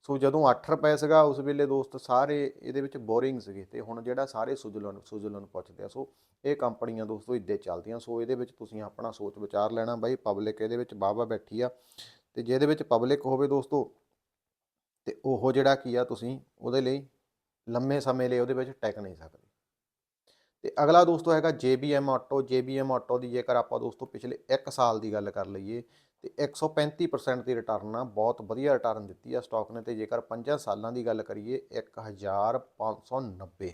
ਸੋ ਜਦੋਂ 8 ਰੁਪਏ ਸੀਗਾ, ਉਸ ਵੇਲੇ ਦੋਸਤ ਸਾਰੇ ਇਹਦੇ ਵਿੱਚ ਬੋਰਿੰਗ ਸੀਗੇ ਤੇ ਹੁਣ ਜਿਹੜਾ ਸਾਰੇ ਸੁਜਲਨ ਸੁਜਲਨ ਪੁੱਛਦੇ ਆ। ਸੋ ਇਹ ਕੰਪਨੀਆਂ ਦੋਸਤੋ ਇੱਦੇ ਚੱਲਦੀਆਂ। ਸੋ ਇਹਦੇ ਵਿੱਚ ਤੁਸੀਂ ਆਪਣਾ ਸੋਚ ਵਿਚਾਰ ਲੈਣਾ ਬਾਈ। ਪਬਲਿਕ ਇਹਦੇ ਵਿੱਚ ਬਾਬਾ ਬੈਠੀ ਆ। ਤੇ ਜਿਹਦੇ ਵਿੱਚ ਪਬਲਿਕ ਹੋਵੇ ਦੋਸਤੋ, ਤੇ ਉਹ ਜਿਹੜਾ ਕੀ ਆ ਤੁਸੀਂ ਉਹਦੇ ਲਈ ਲੰਮੇ ਸਮੇਂ ਲਈ ਉਹਦੇ ਵਿੱਚ ਟੈਕ ਨਹੀਂ ਸਕਦੇ। ਤੇ ਅਗਲਾ ਦੋਸਤੋ ਹੈਗਾ JBM ਆਟੋ JBM ਆਟੋ ਦੀ ਜੇਕਰ ਆਪਾਂ ਦੋਸਤੋ ਪਿਛਲੇ 1 ਸਾਲ ਦੀ ਗੱਲ ਕਰ ਲਈਏ, ਤੇ 135% ਦੀ ਰਿਟਰਨ ਆ ਬਹੁਤ ਵਧੀਆ ਰਿਟਰਨ ਦਿੱਤੀ ਆ ਸਟਾਕ ਨੇ, ਤੇ ਜੇਕਰ 5 ਸਾਲਾਂ ਦੀ ਗੱਲ ਕਰੀਏ 1590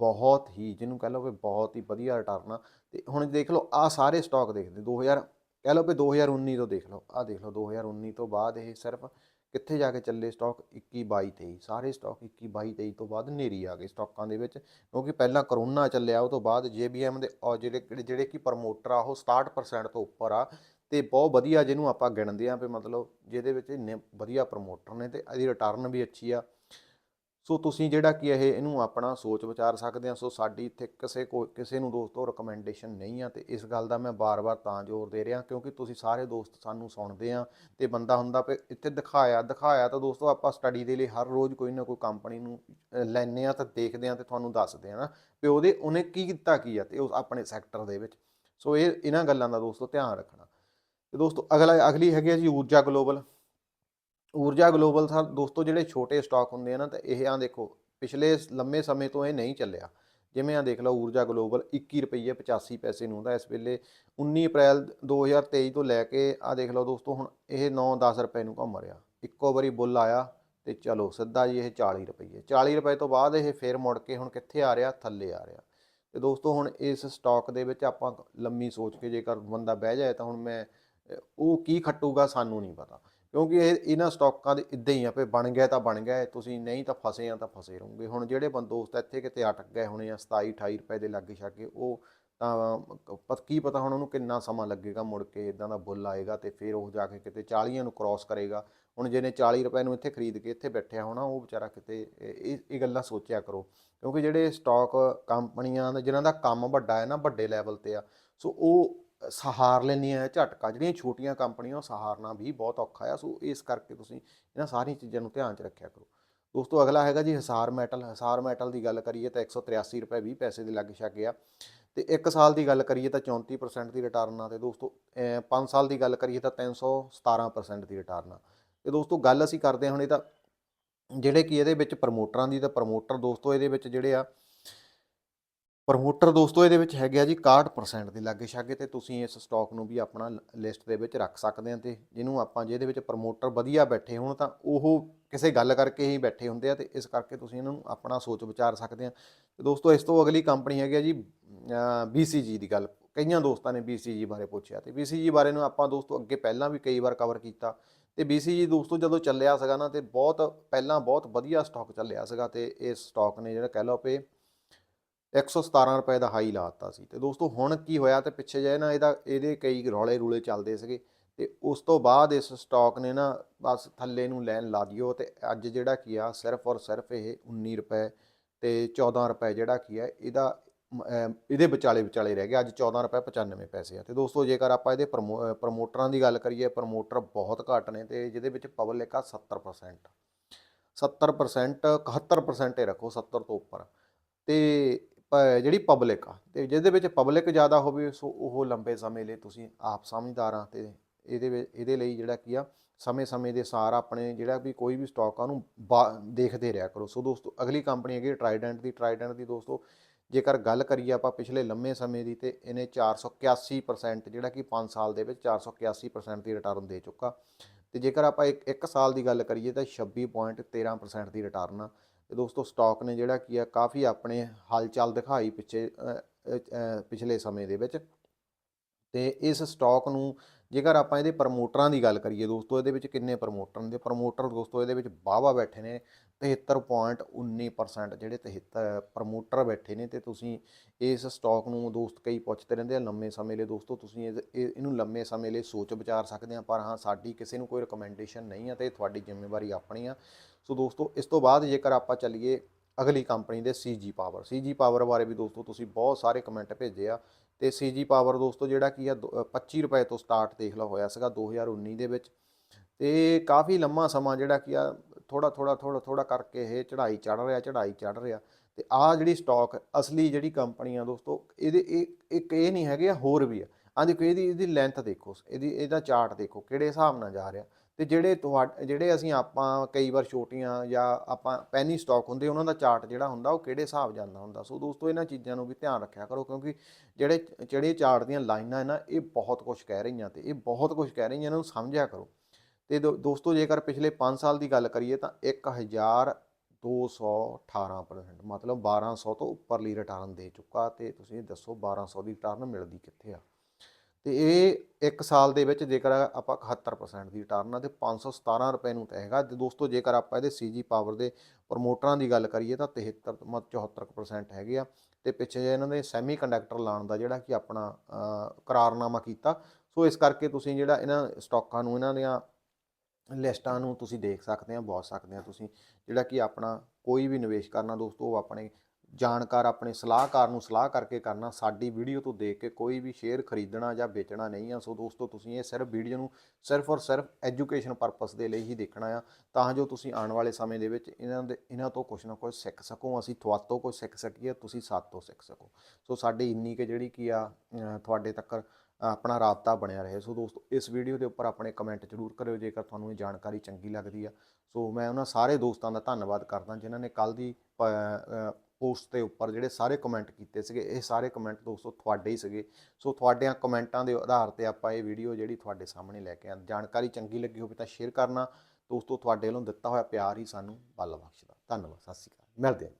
ਬਹੁਤ ਹੀ ਜਿਹਨੂੰ ਕਹ ਲਓ ਕਿ ਬਹੁਤ ਹੀ ਵਧੀਆ ਰਿਟਰਨ ਆ। ਤੇ ਹੁਣ ਦੇਖ ਲਓ ਆ ਸਾਰੇ ਸਟਾਕ ਦੇਖਦੇ 2000 ਕਹਿ ਲਓ ਕਿ 2019 ਤੋਂ ਦੇਖ ਲਓ ਆ ਦੇਖ ਲਓ 2019 ਤੋਂ ਬਾਅਦ ਇਹ ਸਿਰਫ ਕਿੱਥੇ ਜਾ ਕੇ ਚੱਲੇ ਸਟਾਕ 21 22 23 ਸਾਰੇ ਸਟਾਕ 21 22 23 ਤੋਂ ਬਾਅਦ ਨੇਰੀ ਆ ਗਏ ਸਟਾਕਾਂ ਦੇ ਵਿੱਚ, ਕਿਉਂਕਿ ਪਹਿਲਾਂ ਕਰੋਨਾ ਚੱਲਿਆ, ਉਹ ਤੋਂ ਬਾਅਦ JBM ਦੇ, ਔਰ ਜਿਹੜੇ, ਜਿਹੜੇ- ਕਿ ਪ੍ਰਮੋਟਰ ਆ, ਉਹ 67% ਤੋਂ ਉੱਪਰ ਆ, ਤੇ ਬਹੁਤ ਵਧੀਆ ਜਿਹਨੂੰ ਆਪਾਂ ਗਿਣਦੇ ਆ ਵੀ ਮਤਲਬ ਜਿਹਦੇ ਵਿੱਚ ਇੰਨੇ ਵਧੀਆ ਪ੍ਰਮੋਟਰ ਨੇ, ਤੇ ਇਹਦੀ ਰਿਟਰਨ ਵੀ ਅੱਛੀ ਆ ਸੋ ਤੁਸੀਂ ਜਿਹੜਾ ਕਿ ਇਹ ਇਹਨੂੰ ਆਪਣਾ ਸੋਚ ਵਿਚਾਰ ਸਕਦੇ ਆ ਸੋ ਸਾਡੀ ਇੱਥੇ ਕਿਸੇ ਕੋ ਕਿਸੇ ਨੂੰ ਦੋਸਤੋ ਰეკਮੈਂਡੇਸ਼ਨ ਨਹੀਂ ਆ ਤੇ ਇਸ ਗੱਲ ਦਾ ਮੈਂ ਬਾਰ-ਬਾਰ ਤਾਂ ਜ਼ੋਰ ਦੇ ਰਿਹਾ ਕਿਉਂਕਿ ਤੁਸੀਂ ਸਾਰੇ ਦੋਸਤ ਸਾਨੂੰ ਸੁਣਦੇ ਆ ਤੇ ਬੰਦਾ ਹੁੰਦਾ ਵੀ ਇੱਥੇ ਦਿਖਾਇਆ ਦਿਖਾਇਆ ਤਾਂ ਦੋਸਤੋ ਆਪਾਂ ਸਟੱਡੀ ਦੇ ਲਈ ਹਰ ਰੋਜ਼ ਕੋਈ ਨਾ ਕੋਈ ਕੰਪਨੀ ਨੂੰ ਅ, ਲੈਂਦੇ ਆ ਤਾਂ ਦੇਖਦੇ ਆ ਤੇ ਤੁਹਾਨੂੰ ਦੱਸਦੇ ਆ ਨਾ ਵੀ ਉਹਦੇ ਉਹਨੇ ਕੀ ਕੀਤਾ ਕੀ ਆ ਤੇ ਉਸ ਆਪਣੇ ਸੈਕਟਰ ਦੇ ਵਿੱਚ। ਸੋ ਇਹ ਇਹਨਾਂ ਗੱਲਾਂ ਦਾ ਦੋਸਤੋ ਧਿਆਨ ਰੱਖਣਾ। ਤੇ ਦੋਸਤੋ ਅਗਲਾ ਅਗਲੀ ਹੈਗੀ ਆ ਜੀ ਊਰਜਾ ਗਲੋਬਲ ਊਰਜਾ ਗਲੋਬਲ ਸਰ ਦੋਸਤੋ ਜਿਹੜੇ ਛੋਟੇ ਸਟਾਕ ਹੁੰਦੇ ਆ ਨਾ, ਤਾਂ ਇਹ ਆ ਦੇਖੋ, ਪਿਛਲੇ ਲੰਮੇ ਸਮੇਂ ਤੋਂ ਇਹ ਨਹੀਂ ਚੱਲਿਆ। ਜਿਵੇਂ ਆ ਦੇਖ ਲਓ, ਊਰਜਾ ਗਲੋਬਲ 21 ਰੁਪਏ 85 ਪੈਸੇ ਨੂੰ ਦਾ ਇਸ ਵੇਲੇ 19 ਅਪ੍ਰੈਲ 2023 ਤੋਂ ਲੈ ਕੇ ਆ ਦੇਖ ਲਓ ਦੋਸਤੋ, ਹੁਣ ਇਹ 9-10 ਰੁਪਏ ਨੂੰ ਘੁੰਮ ਰਿਹਾ। ਇੱਕੋ ਵਾਰੀ ਬੁੱਲ ਆਇਆ ਤੇ ਚਲੋ, ਸਿੱਧਾ ਜੀ ਇਹ 40 ਰੁਪਏ 40 ਰੁਪਏ ਤੋਂ ਬਾਅਦ ਇਹ ਫੇਰ ਮੁੜ ਕੇ ਹੁਣ ਕਿੱਥੇ ਆ ਰਿਹਾ? ਥੱਲੇ ਆ ਰਿਹਾ। ਤੇ ਦੋਸਤੋ, ਹੁਣ ਇਸ ਸਟਾਕ ਦੇ ਵਿੱਚ ਆਪਾਂ ਲੰਮੀ ਸੋਚ ਕੇ ਜੇਕਰ ਬੰਦਾ ਬਹਿ ਜਾਏ ਤਾਂ ਹੁਣ ਮੈਂ ਉਹ ਕੀ ਖੱਟੂਗਾ ਸਾਨੂੰ ਨਹੀਂ ਪਤਾ। ਕਿਉਂਕਿ ਇਹ ਇਹਨਾਂ ਸਟਾਕਾਂ ਦੇ ਇਦਾਂ ਹੀ ਆ ਵੀ ਬਣ ਗਿਆ ਤਾਂ ਬਣ ਗਿਆ, ਤੁਸੀਂ ਨਹੀਂ ਤਾਂ ਫਸੇ ਆ ਤਾਂ ਫਸੇ ਰਹੋਗੇ। ਹੁਣ ਜਿਹੜੇ ਬੰਦ ਦੋਸਤ ਇੱਥੇ ਕਿਤੇ ਅਟਕ ਗਏ ਹੋਣੇ ਆ 27 28 ਰੁਪਏ ਦੇ ਲਾਗੇ ਛਾਗੇ, ਉਹ ਤਾਂ ਪਤ ਕੀ ਪਤਾ ਹੁਣ ਉਹਨੂੰ ਕਿੰਨਾ ਸਮਾਂ ਲੱਗੇਗਾ ਮੁੜ ਕੇ ਇਦਾਂ ਦਾ ਬੁੱਲ ਆਏਗਾ ਤੇ ਫਿਰ ਉਹ ਜਾ ਕੇ ਕਿਤੇ 40 ਨੂੰ ਕ੍ਰਾਸ ਕਰੇਗਾ। ਹੁਣ ਜਿਹਨੇ 40 ਰੁਪਏ ਨੂੰ ਇੱਥੇ ਖਰੀਦ ਕੇ ਇੱਥੇ ਬੈਠਿਆ ਹੋਣਾ, ਉਹ ਵਿਚਾਰਾ ਕਿਤੇ ਇਹ, ਇਹ- ਇਹ ਗੱਲਾਂ ਸੋਚਿਆ ਕਰੋ। ਕਿਉਂਕਿ ਜਿਹੜੇ ਸਟਾਕ ਕੰਪਨੀਆਂ ਦਾ ਜਿਨ੍ਹਾਂ ਦਾ ਕੰਮ ਵੱਡਾ ਹੈ ਨਾ ਵੱਡੇ ਲੈਵਲ ਤੇ ਆ, ਸੋ ਉਹ ਸਹਾਰ ਲੈਂਦੀਆਂ ਝਟਕਾ, ਜਿਹੜੀਆਂ ਛੋਟੀਆਂ ਕੰਪਨੀਆਂ, ਉਹ ਸਹਾਰਨਾ ਵੀ ਬਹੁਤ ਔਖਾ ਆ। ਸੋ ਇਸ ਕਰਕੇ ਤੁਸੀਂ ਇਹਨਾਂ ਸਾਰੀਆਂ ਚੀਜ਼ਾਂ ਨੂੰ ਧਿਆਨ 'ਚ ਰੱਖਿਆ ਕਰੋ। ਦੋਸਤੋ, ਅਗਲਾ ਹੈਗਾ ਜੀ ਹਿਸਾਰ ਮੈਟਲ। ਹਿਸਾਰ ਮੈਟਲ ਦੀ ਗੱਲ ਕਰੀਏ ਤਾਂ 183 ਰੁਪਏ 20 ਪੈਸੇ ਦੇ ਲੱਗ ਛਕ ਆ। ਤੇ 1 ਸਾਲ ਦੀ ਗੱਲ ਕਰੀਏ ਤਾਂ 34% ਦੀ ਰਿਟਰਨ ਆ। ਤੇ ਦੋਸਤੋ 5 ਸਾਲ ਦੀ ਗੱਲ ਕਰੀਏ ਤਾਂ 317% ਦੀ ਰਿਟਰਨ ਆ। ਤੇ ਦੋਸਤੋ, ਗੱਲ ਅਸੀਂ ਕਰਦੇ ਹਾਂ ਹੁਣ ਤਾਂ ਜਿਹੜੇ ਕਿ ਇਹਦੇ ਵਿੱਚ ਪ੍ਰਮੋਟਰਾਂ ਦੀ ਤਾਂ ਪ੍ਰਮੋਟਰ ਦੋਸਤੋ, ਇਹਦੇ ਵਿੱਚ ਜਿਹੜੇ ਆ ਪ੍ਰਮੋਟਰ ਦੋਸਤੋ, ਇਹਦੇ ਵਿੱਚ ਹੈਗੇ ਆ ਜੀ 61% ਦੇ ਲਾਗੇ ਛਾਗੇ ਤੇ ਤੁਸੀਂ ਇਸ ਸਟਾਕ ਨੂੰ ਵੀ ਆਪਣਾ ਲਿਸਟ ਦੇ ਵਿੱਚ ਰੱਖ ਸਕਦੇ ਆ ਤੇ ਜਿਹਨੂੰ ਆਪਾਂ ਜਿਹਦੇ ਵਿੱਚ ਪ੍ਰਮੋਟਰ ਵਧੀਆ ਬੈਠੇ ਹੋਣ ਤਾਂ ਉਹ ਕਿਸੇ ਗੱਲ ਕਰਕੇ ਹੀ ਬੈਠੇ ਹੁੰਦੇ ਆ ਤੇ ਇਸ ਕਰਕੇ ਤੁਸੀਂ ਇਹਨਾਂ ਨੂੰ ਆਪਣਾ ਸੋਚ ਵਿਚਾਰ ਸਕਦੇ ਆ। ਤੇ ਦੋਸਤੋ, ਇਸ ਤੋਂ ਅਗਲੀ ਕੰਪਨੀ ਹੈਗੀ ਆ ਜੀ BCG ਦੀ ਗੱਲ। ਕਈਆਂ ਦੋਸਤਾਂ ਨੇ BCG ਬਾਰੇ ਪੁੱਛਿਆ ਤੇ BCG ਬਾਰੇ ਨੂੰ ਆਪਾਂ ਦੋਸਤੋ ਅੱਗੇ ਪਹਿਲਾਂ ਵੀ ਕਈ ਵਾਰ ਕਵਰ ਕੀਤਾ। ਤੇ BCG ਦੋਸਤੋ, ਜਦੋਂ ਚੱਲਿਆ ਸੀਗਾ ਨਾ ਤੇ ਬਹੁਤ, ਪਹਿਲਾਂ ਬਹੁਤ ਵਧੀਆ ਸਟਾਕ ਚੱਲਿਆ ਸੀਗਾ ਤੇ ਇਸ ਸਟਾਕ ਨੇ ਜਿਹੜਾ ਕਹਿ ਲਓ ਪਏ 117 ਰੁਪਏ ਦਾ ਹਾਈ ਲਾਤਾ ਸੀ। ਤੇ ਦੋਸਤੋ, ਹੁਣ ਕੀ ਹੋਇਆ ਤੇ ਪਿੱਛੇ ਜੇ ਨਾ ਇਹਦਾ, ਇਹਦੇ ਕਈ ਰੌਲੇ ਰੂਲੇ ਚੱਲਦੇ ਸੀਗੇ। ਤੇ ਉਸ ਤੋਂ ਬਾਅਦ ਇਸ ਸਟਾਕ ਨੇ ਨਾ ਬਸ ਥੱਲੇ ਨੂੰ ਲੈਣ ਲਾ ਦਿਓ ਤੇ ਅੱਜ ਜਿਹੜਾ ਕੀ ਆ, ਸਿਰਫ ਔਰ ਸਿਰਫ ਇਹ 19 ਰੁਪਏ ਤੇ 14 ਰੁਪਏ ਜਿਹੜਾ ਕੀ ਆ, ਇਹਦਾ ਇਹਦੇ ਵਿਚਾਲੇ ਵਿਚਾਲੇ ਰਹਿ ਗਿਆ। ਅੱਜ 14 ਰੁਪਏ 95 ਪੈਸੇ ਆ। ਤੇ ਦੋਸਤੋ, ਜੇਕਰ ਆਪਾਂ ਇਹਦੇ ਪ੍ਰਮੋ- ਪ੍ਰਮੋਟਰਾਂ ਦੀ ਗੱਲ ਕਰੀਏ ਪ੍ਰਮੋਟਰ ਬਹੁਤ ਘੱਟ ਨੇ ਤੇ ਜਿਹਦੇ ਵਿੱਚ ਪਬਲਿਕ ਆ 70% 70% 71% ਹੀ ਰੱਖੋ 70 ਤੋਂ ਉੱਪਰ। ਤੇ ਜਿਹੜੀ ਪਬਲਿਕ ਆ, ਤੇ ਜਿਹਦੇ ਵਿੱਚ ਪਬਲਿਕ ਜ਼ਿਆਦਾ ਹੋਵੇ, ਸੋ ਉਹ ਲੰਬੇ ਸਮੇਂ ਲਈ ਤੁਸੀਂ ਆਪ ਸਮਝਦਾਰ ਆ ਤੇ ਇਹਦੇ ਵਿੱਚ, ਇਹਦੇ ਲਈ ਜਿਹੜਾ ਕੀ ਆ, ਸਮੇਂ-ਸਮੇਂ ਦੇ ਸਾਰ ਆਪਣੇ ਜਿਹੜਾ ਵੀ ਕੋਈ ਵੀ ਸਟਾਕ ਆ ਉਹਨੂੰ ਬਾ- ਦੇਖਦੇ ਰਿਹਾ ਕਰੋ। ਸੋ ਦੋਸਤੋ, ਅਗਲੀ ਕੰਪਨੀ ਹੈਗੀ ਟਰਾਈਡੈਂਟ ਦੀ ਟਰਾਈਡੈਂਟ ਦੀ ਦੋਸਤੋ, ਜੇਕਰ ਗੱਲ ਕਰੀਏ ਆਪਾਂ ਪਿਛਲੇ ਲੰਮੇ ਸਮੇਂ ਦੀ, ਤੇ ਇਹਨੇ 481% ਜਿਹੜਾ ਕਿ 5 ਸਾਲ ਦੇ ਵਿੱਚ 481% ਦੀ ਰਿਟਰਨ ਦੇ ਚੁੱਕਾ। ਤੇ ਜੇਕਰ ਆਪਾਂ ਇੱਕ ਇੱਕ ਸਾਲ ਦੀ ਗੱਲ ਕਰੀਏ, ਤਾਂ 26.13% ਦੀ ਰਿਟਰਨ ਆ। ਤੇ ਦੋਸਤੋ ਸਟਾਕ ਨੇ ਜਿਹੜਾ ਕੀ ਆ, ਕਾਫੀ ਆਪਣੇ ਹਲਚਲ ਦਿਖਾਈ ਪਿੱਛੇ ਪਿਛਲੇ ਸਮੇਂ ਦੇ ਵਿੱਚ। ਤੇ ਇਸ ਸਟਾਕ ਨੂੰ ਜੇਕਰ ਆਪਾਂ ਇਹਦੇ ਪ੍ਰਮੋਟਰਾਂ ਦੀ ਗੱਲ ਕਰੀਏ ਦੋਸਤੋ, ਇਹਦੇ ਵਿੱਚ ਕਿੰਨੇ ਪ੍ਰਮੋਟਰ ਨੇ? ਪ੍ਰਮੋਟਰ ਦੋਸਤੋ, ਇਹਦੇ ਵਿੱਚ ਵਾਹਵਾ ਬੈਠੇ ਨੇ 73.19% ਜਿਹੜੇ 73 ਪ੍ਰਮੋਟਰ ਬੈਠੇ ਨੇ। ਤੇ ਤੁਸੀਂ ਇਸ ਸਟਾਕ ਨੂੰ ਦੋਸਤ ਕਈ ਪੁੱਛਦੇ ਰਹਿੰਦੇ ਆ, ਲੰਮੇ ਸਮੇਂ ਲਈ ਦੋਸਤੋ, ਤੁਸੀਂ ਇਹ- ਇਹ- ਇਹਨੂੰ ਲੰਮੇ ਸਮੇਂ ਲਈ ਸੋਚ ਵਿਚਾਰ ਸਕਦੇ ਆ, ਪਰ ਹਾਂ, ਸਾਡੀ ਕਿਸੇ ਨੂੰ ਕੋਈ ਰეკਮੈਂਡੇਸ਼ਨ ਨਹੀਂ ਆ ਤੇ ਤੁਹਾਡੀ ਜ਼ਿੰਮੇਵਾਰੀ ਆਪਣੀ ਆ। ਸੋ ਦੋਸਤੋ ਇਸ ਤੋਂ ਬਾਅਦ ਜੇਕਰ ਆਪਾਂ ਚੱਲੀਏ ਅਗਲੀ ਕੰਪਨੀ ਦੇ ਸੀਜੀ ਪਾਵਰ ਸੀਜੀ ਪਾਵਰ ਬਾਰੇ ਵੀ ਦੋਸਤੋ ਤੁਸੀਂ ਬਹੁਤ ਸਾਰੇ ਕਮੈਂਟ ਭੇਜੇ ਆ। ਤੇ ਸੀਜੀ ਪਾਵਰ ਦੋਸਤੋ ਜਿਹੜਾ ਕੀ ਆ ਦੋ- ਅ, 25 ਰੁਪਏ ਤੋਂ ਸਟਾਰਟ ਦੇਖ ਲਓ ਹੋਇਆ ਸੀਗਾ 2019 ਦੇ ਵਿੱਚ। ਤੇ ਕਾਫੀ ਲੰਮਾ ਸਮਾਂ ਜਿਹੜਾ ਕੀ ਆ ਥੋੜਾ ਥੋੜਾ ਥੋੜਾ ਥੋੜਾ ਕਰਕੇ ਇਹ ਚੜ੍ਹਾਈ ਚੜ ਰਿਹਾ ਚੜ੍ਹਾਈ ਚੜ ਰਿਹਾ। ਤੇ ਆ ਜਿਹੜੀ ਸਟਾਕ ਅਸਲੀ ਜਿਹੜੀ ਕੰਪਨੀ ਆ ਦੋਸਤੋ ਇਹਦੇ ਇਹ ਇੱਕ ਇਹ ਨਹੀਂ ਹੈਗੇ ਆ ਹੋਰ ਵੀ ਆ। ਆ ਦੇਖੋ ਇਹਦੀ ਇਹਦੀ ਲੈਂਥ ਦੇਖੋ ਇਹਦੀ ਇਹਦਾ ਚਾਰਟ ਦੇਖੋ ਕਿਹੜੇ ਹਿਸਾਬ ਨਾਲ ਜਾ ਰਿਹਾ। ਤੇ ਜਿਹੜੇ ਤੁਹਾਡੇ, ਜਿਹੜੇ ਅਸੀਂ ਆਪਾਂ ਕਈ ਵਾਰ ਛੋਟੀਆਂ ਜਾਂ ਆਪਾਂ ਪੈਨੀ ਸਟਾਕ ਹੁੰਦੇ, ਉਹਨਾਂ ਦਾ ਚਾਰਟ ਜਿਹੜਾ ਹੁੰਦਾ, ਉਹ ਕਿਹੜੇ ਹਿਸਾਬ ਜਾਂਦਾ ਹੁੰਦਾ? ਸੋ ਦੋਸਤੋ, ਇਹਨਾਂ ਚੀਜ਼ਾਂ ਨੂੰ ਵੀ ਧਿਆਨ ਰੱਖਿਆ ਕਰੋ, ਕਿਉਂਕਿ ਜਿਹੜੇ ਜਿਹੜੇ ਚਾਰਟ ਦੀਆਂ ਲਾਈਨਾਂ ਹੈ ਨਾ, ਇਹ ਬਹੁਤ ਕੁਝ ਕਹਿ ਰਹੀਆਂ ਤੇ ਇਹ ਬਹੁਤ ਕੁਝ ਕਹਿ ਰਹੀਆਂ, ਇਹਨਾਂ ਨੂੰ ਸਮਝਿਆ ਕਰੋ। ਤੇ ਦੋ- ਦੋਸਤੋ, ਜੇਕਰ ਪਿਛਲੇ 5 ਸਾਲ ਦੀ ਗੱਲ ਕਰੀਏ ਤਾਂ 1218% ਮਤਲਬ 1200 ਤੋਂ ਉੱਪਰਲੀ ਰਿਟਰਨ ਦੇ ਚੁੱਕਾ ਤੇ ਤੁਸੀਂ ਦੱਸੋ 1200 ਦੀ ਰਿਟਰਨ ਮਿਲਦੀ ਕਿੱਥੇ ਆ? ਤੇ ਇਹ ਇੱਕ ਸਾਲ ਦੇ ਵਿੱਚ ਜੇਕਰ ਆਪਾਂ 71% ਦੀ ਰਿਟਰਨ ਆ ਤੇ 517 ਰੁਪਏ ਨੂੰ ਤਾਂ ਹੈਗਾ। ਤੇ ਦੋਸਤੋ, ਜੇਕਰ ਆਪਾਂ ਇਹਦੇ ਸੀਜੀ ਪਾਵਰ ਦੇ ਪ੍ਰਮੋਟਰਾਂ ਦੀ ਗੱਲ ਕਰੀਏ ਤਾਂ 73 ਮ 74% ਹੈਗੇ ਆ। ਤੇ ਪਿੱਛੇ ਜੇ ਇਹਨਾਂ ਨੇ ਸੈਮੀ ਕੰਡਕਟਰ ਲਾਉਣ ਦਾ ਜਿਹੜਾ ਕਿ ਆਪਣਾ ਕਰਾਰਨਾਮਾ ਕੀਤਾ। ਸੋ ਇਸ ਕਰਕੇ ਤੁਸੀਂ ਜਿਹੜਾ ਇਹਨਾਂ ਸਟਾਕਾਂ ਨੂੰ, ਇਹਨਾਂ ਦੀਆਂ ਲਿਸਟਾਂ ਨੂੰ ਤੁਸੀਂ ਦੇਖ ਸਕਦੇ ਆ ਬਹੁਤ ਸਕਦੇ ਆ ਤੁਸੀਂ। ਜਿਹੜਾ ਕਿ ਆਪਣਾ ਕੋਈ ਵੀ ਨਿਵੇਸ਼ ਕਰਨਾ ਦੋਸਤੋ, ਉਹ ਆਪਣੇ ਜਾਣਕਾਰ ਆਪਣੇ ਸਲਾਹਕਾਰ ਨੂੰ ਸਲਾਹ ਕਰਕੇ ਕਰਨਾ, ਸਾਡੀ ਵੀਡੀਓ ਤੋਂ ਦੇਖ ਕੇ ਕੋਈ ਵੀ ਸ਼ੇਅਰ ਖਰੀਦਣਾ ਜਾਂ ਵੇਚਣਾ ਨਹੀਂ ਆ। ਸੋ ਦੋਸਤੋ, ਤੁਸੀਂ ਇਹ ਸਿਰਫ ਵੀਡੀਓ ਨੂੰ ਸਿਰਫ ਔਰ ਸਿਰਫ ਐਜੂਕੇਸ਼ਨ ਪਰਪਸ ਦੇ ਲਈ ਹੀ ਦੇਖਣਾ ਆ। ਤਾਂ ਜੋ ਤੁਸੀਂ ਆਉਣ ਵਾਲੇ ਸਮੇਂ ਦੇ ਵਿੱਚ ਇਹਨਾਂ ਦੇ, ਇਹਨਾਂ ਤੋਂ ਕੁਝ ਨਾ ਕੁਝ ਸਿੱਖ ਸਕੋ। ਅਸੀਂ ਤੁਹਾਤੋਂ ਕੁਝ ਸਿੱਖ ਸਕੀਏ, ਤੁਸੀਂ ਸਾਤੋਂ ਸਿੱਖ ਸਕੋ। ਸੋ ਸਾਡੀ ਇੰਨੀ ਕਿ ਜਿਹੜੀ ਕੀ ਆ ਤੁਹਾਡੇ ਤੱਕ ਆਪਣਾ ਰਾਬਤਾ ਬਣਿਆ ਰਹੇ। ਸੋ ਦੋਸਤੋ, ਇਸ ਵੀਡੀਓ ਦੇ ਉੱਪਰ ਆਪਣੇ ਕਮੈਂਟ ਜ਼ਰੂਰ ਕਰਿਓ, ਜੇਕਰ ਤੁਹਾਨੂੰ ਇਹ ਜਾਣਕਾਰੀ ਚੰਗੀ ਲੱਗਦੀ ਆ। ਸੋ ਮੈਂ ਉਹਨਾਂ ਸਾਰੇ ਦੋਸਤਾਂ ਦਾ ਧੰਨਵਾਦ ਕਰਦਾ, ਜਿਨ੍ਹਾਂ ਨੇ ਕੱਲ ਦੀ ਪੋਸਟ ਦੇ ਉੱਪਰ ਜਿਹੜੇ ਸਾਰੇ ਕਮੈਂਟ ਕੀਤੇ ਸੀਗੇ, ਇਹ ਸਾਰੇ ਕਮੈਂਟ ਦੋਸਤੋ ਤੁਹਾਡੇ ਹੀ ਸੀਗੇ। ਸੋ ਤੁਹਾਡਿਆਂ ਕਮੈਂਟਾਂ ਦੇ ਆਧਾਰ ਤੇ ਆਪਾਂ ਇਹ ਵੀਡੀਓ ਜਿਹੜੀ ਤੁਹਾਡੇ ਸਾਹਮਣੇ ਲੈ ਕੇ ਆਂ ਜਾਣਕਾਰੀ ਚੰਗੀ ਲੱਗੀ ਹੋਵੇ ਤਾਂ ਸ਼ੇਅਰ ਕਰਨਾ। ਦੋਸਤੋ ਤੁਹਾਡੇ ਵੱਲੋਂ ਦਿੱਤਾ ਹੋਇਆ ਪਿਆਰ ਹੀ ਸਾਨੂੰ ਬਲ ਬਖਸ਼ਦਾ। ਧੰਨਵਾਦ, ਸਤਿ ਸ਼੍ਰੀ ਅਕਾਲ। ਮਿਲਦੇ ਹਾਂ